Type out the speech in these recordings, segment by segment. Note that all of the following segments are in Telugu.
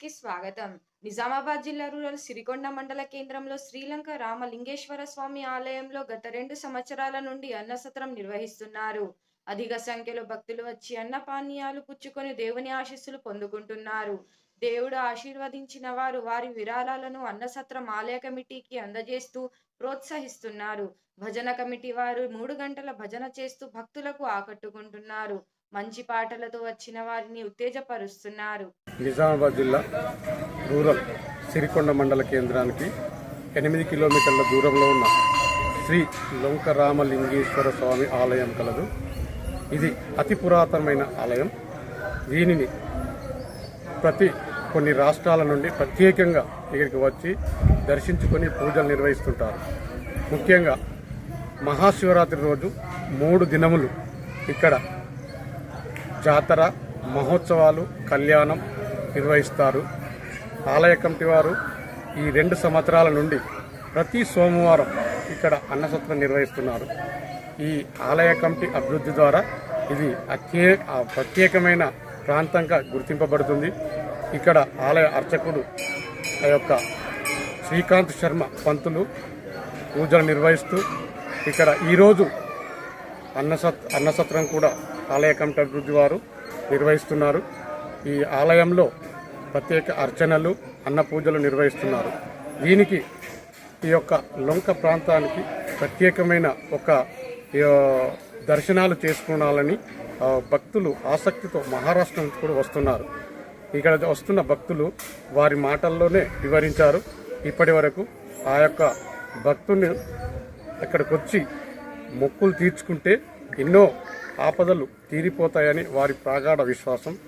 కి స్వాగతం. నిజామాబాద్ జిల్లా రూరల్ సిరికొండ మండల కేంద్రంలో శ్రీలంక రామలింగేశ్వర స్వామి ఆలయంలో గత రెండు సంవత్సరాల నుండి అన్నసత్రం నిర్వహిస్తున్నారు. అధిక సంఖ్యలో భక్తులు వచ్చి అన్న పానీయాలు పుచ్చుకొని దేవుని ఆశీస్సులు పొందుకుంటున్నారు. దేవుడు ఆశీర్వదించిన వారు వారి విరాళాలను అన్నసత్రం ఆలయ కమిటీకి అందజేస్తూ ప్రోత్సహిస్తున్నారు. భజన కమిటీ వారు మూడు గంటల భజన చేస్తూ భక్తులకు ఆకట్టుకుంటున్నారు. మంచి పాటలతో వచ్చిన వారిని ఉత్తేజపరుస్తున్నారు. నిజామాబాద్ జిల్లా రూరల్ సిరికొండ మండల కేంద్రానికి ఎనిమిది కిలోమీటర్ల దూరంలో ఉన్న శ్రీ లొంకరామలింగేశ్వర స్వామి ఆలయం కలదు. ఇది అతి పురాతనమైన ఆలయం. దీనిని ప్రతి కొన్ని రాష్ట్రాల నుండి ప్రత్యేకంగా ఇక్కడికి వచ్చి దర్శించుకొని పూజలు నిర్వహిస్తుంటారు. ముఖ్యంగా మహాశివరాత్రి రోజు మూడు దినములు ఇక్కడ జాతర మహోత్సవాలు కళ్యాణం నిర్వహిస్తారు. ఆలయ కమిటీ వారు ఈ రెండు సంవత్సరాల నుండి ప్రతి సోమవారం ఇక్కడ అన్నసత్వం నిర్వహిస్తున్నారు. ఈ ఆలయ కమిటీ అభివృద్ధి ద్వారా ఇది అత్యే ప్రత్యేకమైన ప్రాంతంగా గుర్తింపబడుతుంది. ఇక్కడ ఆలయ అర్చకుడు ఆ యొక్క శ్రీకాంత్ శర్మ పంతులు పూజలు నిర్వహిస్తూ ఇక్కడ ఈరోజు అన్నసత్ అన్నసత్రం కూడా ఆలయ కమిటీ అభివృద్ధి వారు నిర్వహిస్తున్నారు. ఈ ఆలయంలో ప్రత్యేక అర్చనలు అన్న పూజలు నిర్వహిస్తున్నారు. దీనికి ఈ యొక్క లొంక ప్రాంతానికి ప్రత్యేకమైన ఒక దర్శనాలు చేసుకోవాలని భక్తులు ఆసక్తితో మహారాష్ట్ర నుంచి కూడా వస్తున్నారు. ఇక్కడ వస్తున్న భక్తులు వారి మాటల్లోనే వివరించారు. ఇప్పటి వరకు ఆ యొక్క భక్తుని అక్కడికి వచ్చి మొక్కులు తీర్చుకుంటే ఎన్నో ఆపదలు తీరిపోతాయని వారి ప్రాగాఢ విశ్వాసం.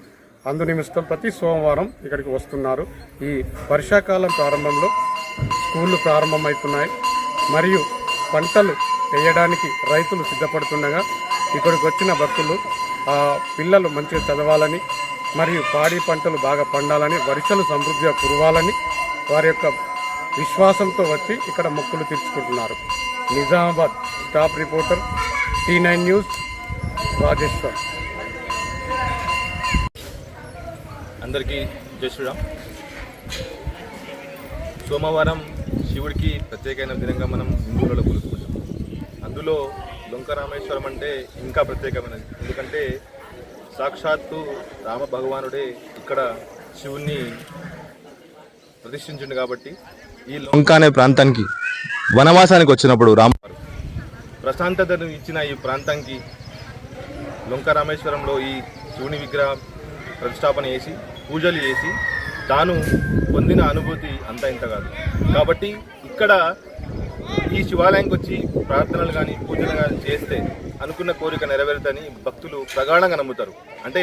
అందు ప్రతి సోమవారం ఇక్కడికి వస్తున్నారు. ఈ వర్షాకాలం ప్రారంభంలో స్కూళ్ళు ప్రారంభమవుతున్నాయి. మరియు పంటలు వేయడానికి రైతులు సిద్ధపడుతుండగా ఇక్కడికి వచ్చిన భక్తులు పిల్లలు మంచిగా చదవాలని మరియు పాడి పంటలు బాగా పండాలని వర్షాలు సమృద్ధిగా కురవాలని వారి యొక్క విశ్వాసంతో వచ్చి ఇక్కడ మొక్కులు తీర్చుకుంటున్నారు. Nizamabad staff reporter T nine news. Rajeshwar. అందరికీ జై శ్రీరామ్. సోమవారం శివుడికి ప్రత్యేకమైన దినంగా మనం హిందువులలో కొలుసుకుంటాం. అందులో లొంక రామేశ్వరం అంటే ఇంకా ప్రత్యేకమైనది. ఎందుకంటే సాక్షాత్తు రామ భగవానుడే ఇక్కడ శివుణ్ణి ప్రతిష్ఠించిండు కాబట్టి ఈ లొంక అనే ప్రాంతానికి వనవాసానికి వచ్చినప్పుడు రామవారు ప్రశాంతతను ఇచ్చిన ఈ ప్రాంతానికి లొంక రామేశ్వరంలో ఈ శివుని విగ్రహ ప్రతిష్టాపన చేసి పూజలు చేసి తాను పొందిన అనుభూతి అంత ఇంత కాదు. కాబట్టి ఇక్కడ ఈ శివాలయంకి వచ్చి ప్రార్థనలు కానీ పూజలు కానీ చేస్తే అనుకున్న కోరిక నెరవేరుతుందని భక్తులు ప్రగాఢంగా నమ్ముతారు. అంటే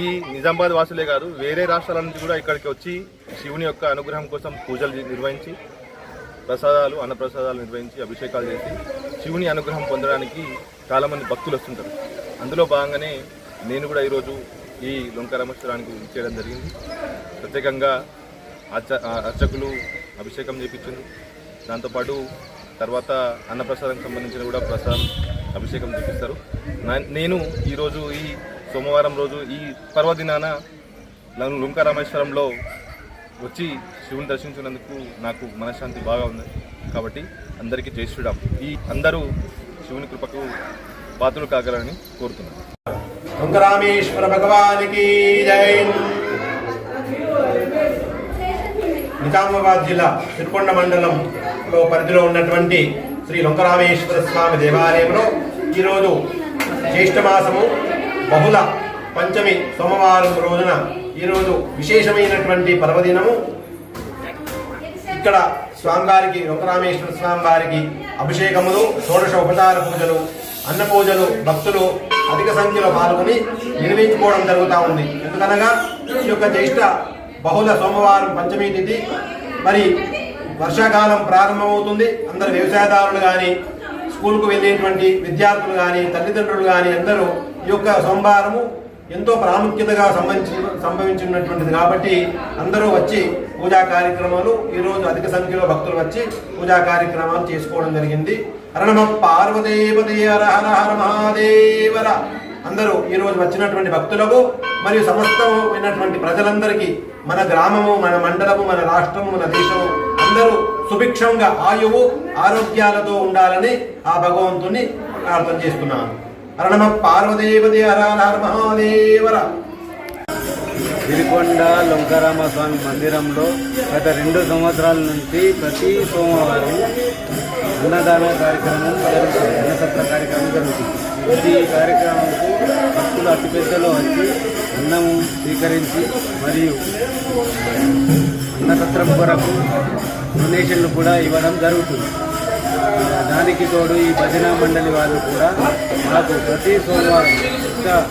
ఈ నిజామాబాద్ వాసులే కాదు వేరే రాష్ట్రాల నుంచి కూడా ఇక్కడికి వచ్చి శివుని యొక్క అనుగ్రహం కోసం పూజలు నిర్వహించి ప్రసాదాలు అన్నప్రసాదాలు నిర్వహించి అభిషేకాలు చేసి శివుని అనుగ్రహం పొందడానికి చాలామంది భక్తులు వస్తుంటారు. అందులో భాగంగానే నేను కూడా ఈరోజు ఈ లొంక రామేశ్వరానికి చేయడం జరిగింది. ప్రత్యేకంగా అర్చ అర్చకులు అభిషేకం చేయించింది దాంతోపాటు తర్వాత అన్నప్రసాదం సంబంధించిన కూడా ప్రసాదం అభిషేకం చేపిస్తారు. నా- నేను ఈరోజు ఈ సోమవారం రోజు ఈ పర్వదినాన లం- లుంక రామేశ్వరంలో వచ్చి శివుని దర్శించినందుకు నాకు మనశ్శాంతి బాగా ఉంది. కాబట్టి అందరికీ జై శ్రీరామ్. ఈ అందరూ శివుని కృపకు పాత్రలు కాగలని కోరుతున్నాను. శంకరామేశ్వర భగవానికి జై. నిజామాబాద్ జిల్లా సిరికొండ మండలంలో పరిధిలో ఉన్నటువంటి శ్రీ లొంకరామేశ్వర స్వామి దేవాలయంలో ఈరోజు జ్యేష్ఠమాసము బహుళ పంచమి సోమవారం రోజున ఈరోజు విశేషమైనటువంటి పర్వదినము. ఇక్కడ స్వామివారికి వెంకటరామేశ్వర స్వామి వారికి అభిషేకములు షోడశ ఉపచార పూజలు అన్న పూజలు భక్తులు అధిక సంఖ్యలో పాల్గొని నిర్వహించుకోవడం జరుగుతూ ఉంది. ఎందుకనగా ఈ యొక్క జ్యేష్ఠ బహుళ సోమవారం పంచమి తిథి మరి వర్షాకాలం ప్రారంభమవుతుంది. అందరు వ్యవసాయదారులు కానీ స్కూల్కు వెళ్ళేటువంటి విద్యార్థులు కానీ తల్లిదండ్రులు కానీ అందరూ ఈ యొక్క సోమవారము ఎంతో ప్రాముఖ్యతగా సంబంధించి సంభవించినటువంటిది కాబట్టి అందరూ వచ్చి పూజా కార్యక్రమాలు ఈరోజు అధిక సంఖ్యలో భక్తులు వచ్చి పూజా కార్యక్రమాలు చేసుకోవడం జరిగింది. అరణమ పార్వదేవదే హర హర మహాదేవర. అందరూ ఈరోజు వచ్చినటువంటి భక్తులకు మరియు సమస్తమైనటువంటి ప్రజలందరికీ మన గ్రామము మన మండలము మన రాష్ట్రము మన దేశము అందరూ సుభిక్షంగా ఆయువు ఆరోగ్యాలతో ఉండాలని ఆ భగవంతుని ప్రార్థన చేస్తున్నాను. అరణమ పార్వదేవదే హర మహాదేవర సిరికొండ లొంకరామ స్వామి మందిరంలో గత రెండు సంవత్సరాల నుంచి ప్రతి సోమవారం అన్నదాన కార్యక్రమం జరుగుతుంది. అన్నసత్ర కార్యక్రమం జరుగుతుంది. ప్రతి కార్యక్రమంకు భక్తులు అతిపెద్దలో వచ్చి అన్నము స్వీకరించి మరియు అన్నసత్రం కొరకు డొనేషన్లు కూడా ఇవ్వడం జరుగుతుంది. దానికి తోడు ఈ భజన మండలి వారు కూడా మాకు ప్రతి సోమవారం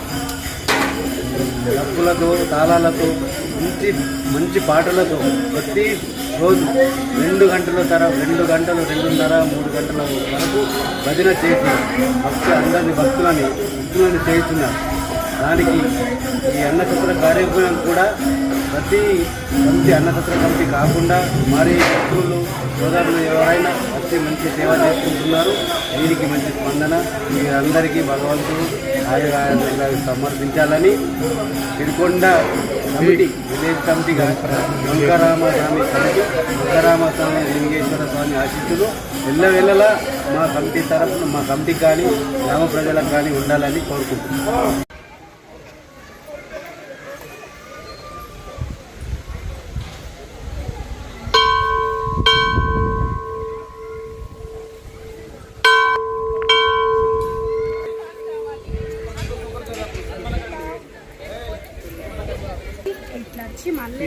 డబ్బులతో తాళాలతో మంచి మంచి పాటలతో ప్రతి రోజు రెండు గంటల తర రెండు గంటలు రెండున్నర మూడు గంటల వరకు భజన చేసి భక్తి అందరిని భక్తులని భక్తులను చేస్తున్నారు. దానికి ఈ అన్నసత్ర కార్యక్రమం కూడా ప్రతి మంచి అన్నసత్ర కమిటీ కాకుండా మరి భక్తులు సోదరులు ఎవరైనా వచ్చి మంచి సేవ చేసుకుంటున్నారు. దీనికి మంచి స్పందన. మీ అందరికీ భగవంతుడు ఆయన సమర్పించాలని సిరికొండ కమిటీ విలేజ్ కమిటీగా వెంకరామస్వామి కమిటీ వెంకరామ స్వామి లింగేశ్వర స్వామి ఆశిస్తులు ఎల్లవెల్లలా మా కమిటీ తరఫున మా కమిటీ కానీ గ్రామ ప్రజలకు కానీ ఉండాలని కోరుకుంటున్నాం. వచ్చి మళ్ళీ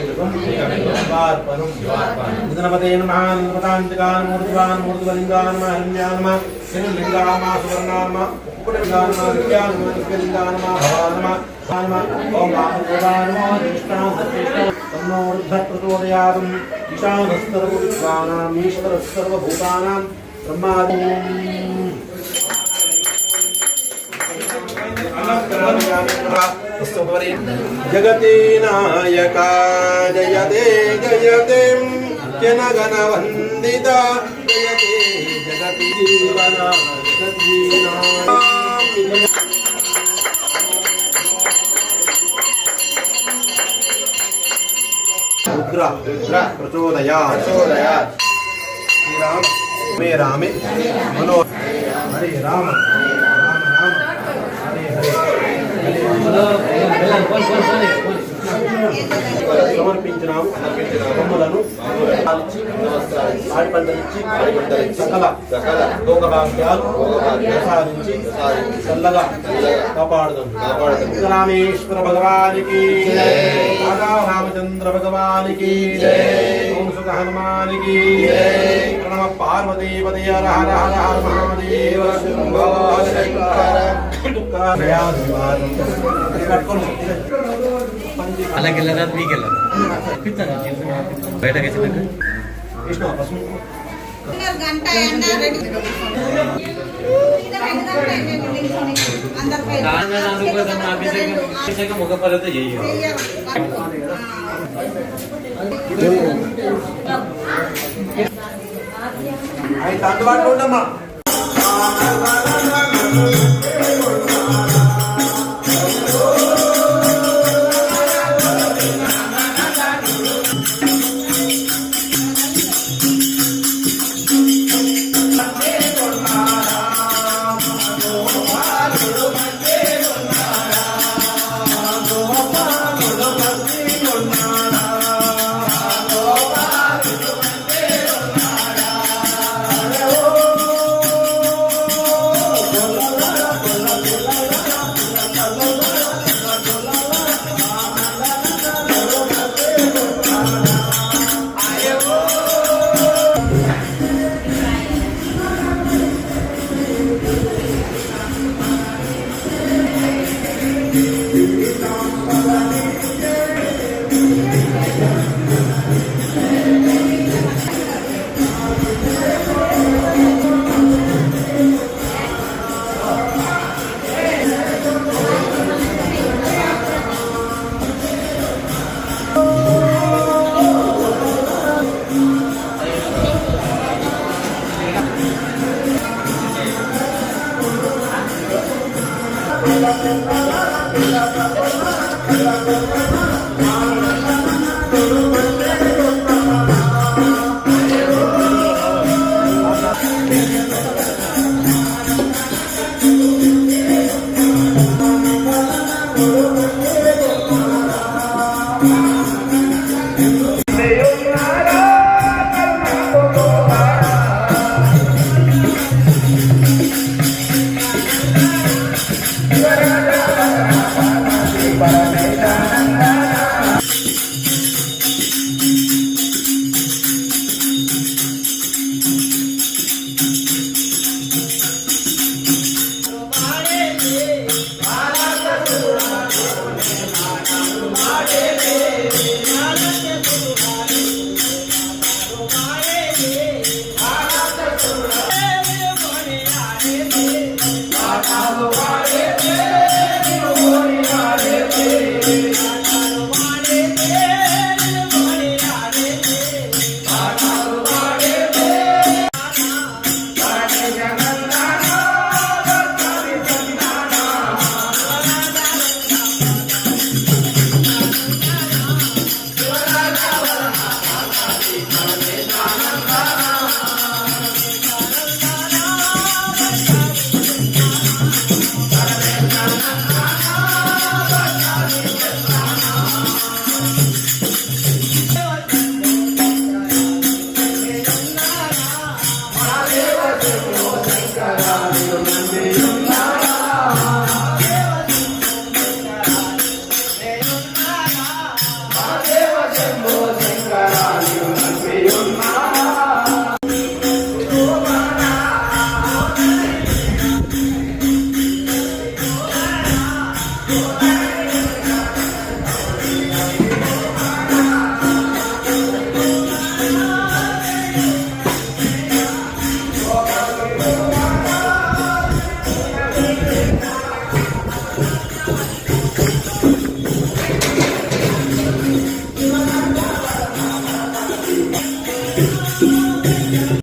లింగామ సువర్ణాన్మ కుకుటలింగాన్ విద్యాన్ విద్యలింగాన్ భవాన్ నమ ఓం రామదేవాన్ నమో జ్యేష్ఠాం సత్యేష్ఠాం తన్నో వృద్ధ ప్రచోదయాతం ఈశానస్తర్వ విద్వానాం ఈశ్వరः సర్వభూతానాం జగతి నాయక జయతే జయతే జనగణ వందిత జయతే జగతి జీవన జగతి రుద్ర రుద్ర ప్రచోదయా ప్రచోదయా శ్రీరామ మే రామే మనో హరే రామ రామ రామ హరే హరే సమర్పించినాము బొమ్మలను ఆడి పంటలిచ్చి సకల సకల భోగభాగ్యాలు ప్రసాదించి చల్లగా కాపాడుదాం. రామేశ్వర భగవానికి రాధా రామచంద్ర భగవానికి హనుమానికి ప్రణమ పార్వతీపదే హర హర హర హర మహాదేవ శంభో శంకర. అలాగే వెళ్ళరాదు మీకు వెళ్ళారు బయటకు వచ్చినాక గంట ఎండ రెడీ అందరిపై ముఖ పర్వత చెయ్యి అయితే అందుబాటులో ఉండమ్మా Gracias. Oh.